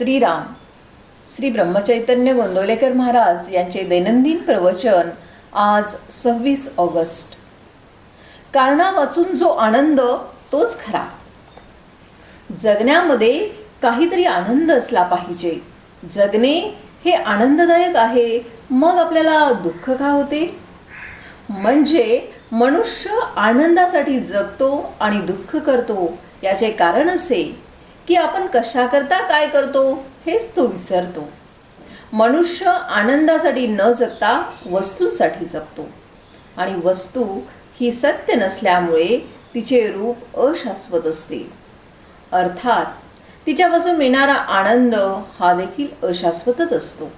श्रीराम श्री ब्रह्मचैतन्य गोंदवलेकर महाराज यांचे दैनंदिन प्रवचन आज सव्वीस ऑगस्ट. कारणा वाचून जो आनंद तोच खरा. जगण्यामध्ये काहीतरी आनंद असला पाहिजे. जगणे हे आनंददायक आहे मग आपल्याला दुःख का होते? म्हणजे मनुष्य आनंदासाठी जगतो आणि दुःख करतो याचे कारण असे की आपण कशाकरता काय करतो हेच तो विसरतो. मनुष्य आनंदासाठी न जगता वस्तूंसाठी जगतो. आणि वस्तू ही सत्य नसल्यामुळे तिचे रूप अशाश्वत असते. अर्थात तिच्यापासून मिळणारा आनंद हा देखील अशाश्वतच असतो.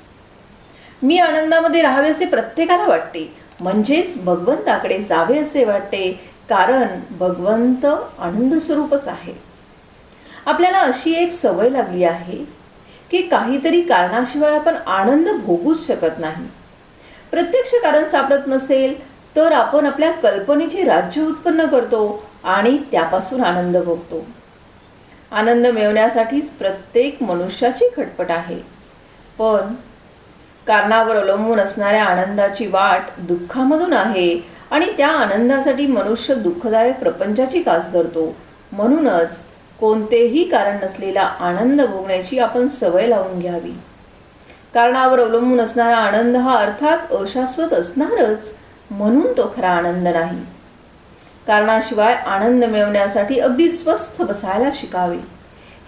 मी आनंदामध्ये राहावे असे प्रत्येकाला वाटते. म्हणजेच भगवंताकडे जावे असे वाटते. कारण भगवंत आनंद स्वरूपच आहे. आपल्याला अशी एक सवय लागली आहे की काहीतरी कारणाशिवाय आपण आनंद भोगूच शकत नाही. प्रत्यक्ष कारण सापडत नसेल तर आपण आपल्या कल्पनेचे राज्य उत्पन्न करतो आणि त्यापासून आनंद भोगतो. आनंद मिळवण्यासाठीच प्रत्येक मनुष्याची खटपट आहे. पण कारणावर अवलंबून असणाऱ्या आनंदाची वाट दुःखामधून आहे आणि त्या आनंदासाठी मनुष्य दुःखदायक प्रपंचाची कास धरतो. म्हणूनच कोणतेही कारण नसलेला आनंद भोगण्याची आपण सवय लावून घ्यावी. कारणावर अवलंबून असणारा आनंद हा अर्थात अशाश्वत असणारच म्हणून तो खरा आनंद नाही. कारणाशिवाय आनंद मिळवण्यासाठी अगदी स्वस्थ बसायला शिकावे.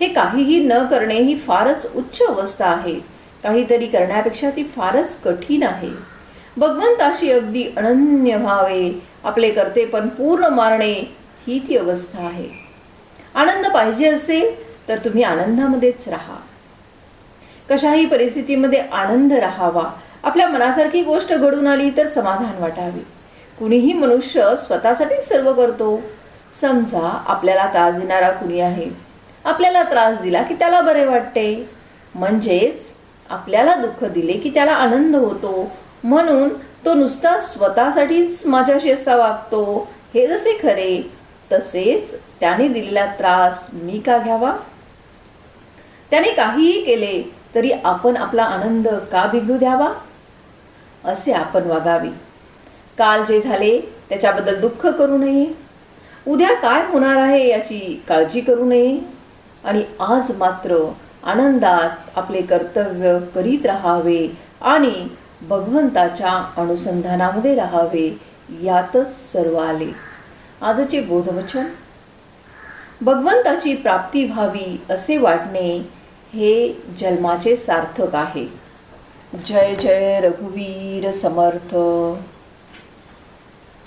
हे काहीही न करणे ही फारच उच्च अवस्था आहे. काहीतरी करण्यापेक्षा ती फारच कठीण आहे. भगवंताशी अगदी अनन्य व्हावे. आपले कर्तेपण पूर्ण मारणे ही ती अवस्था आहे. आनंद पाहिजे असेल तर तुम्ही आनंदामध्येच राहा. कशाही परिस्थितीमध्ये आनंद राहावा. आपल्या मनासारखी गोष्ट घडून आली तर समाधान वाटावी. कुणीही मनुष्य स्वतःसाठी सर्व करतो. समजा आपल्याला त्रास देणारा कुणी आहे. आपल्याला त्रास दिला की त्याला बरे वाटते. म्हणजेच आपल्याला दुःख दिले की त्याला आनंद होतो. म्हणून तो नुसता स्वतःसाठीच माझ्याशी असा वागतो. हे जसे खरे तसेच त्याने दिलेला त्रास मी का घ्यावा? त्याने काहीही केले तरी आपण आपला आनंद का बिघडू द्यावा? असे आपण वागावे. काल जे झाले त्याच्याबद्दल दुःख करू नये. उद्या काय होणार आहे याची काळजी करू नये. आणि आज मात्र आनंदात आपले कर्तव्य करीत राहावे आणि भगवंताच्या अनुसंधानामध्ये राहावे यातच सर्व आले. आजचे बोधवचन. भगवंताची प्राप्ती व्हावी असे वाटणे हे जन्माचे सार्थक आहे. जय जय रघुवीर समर्थ.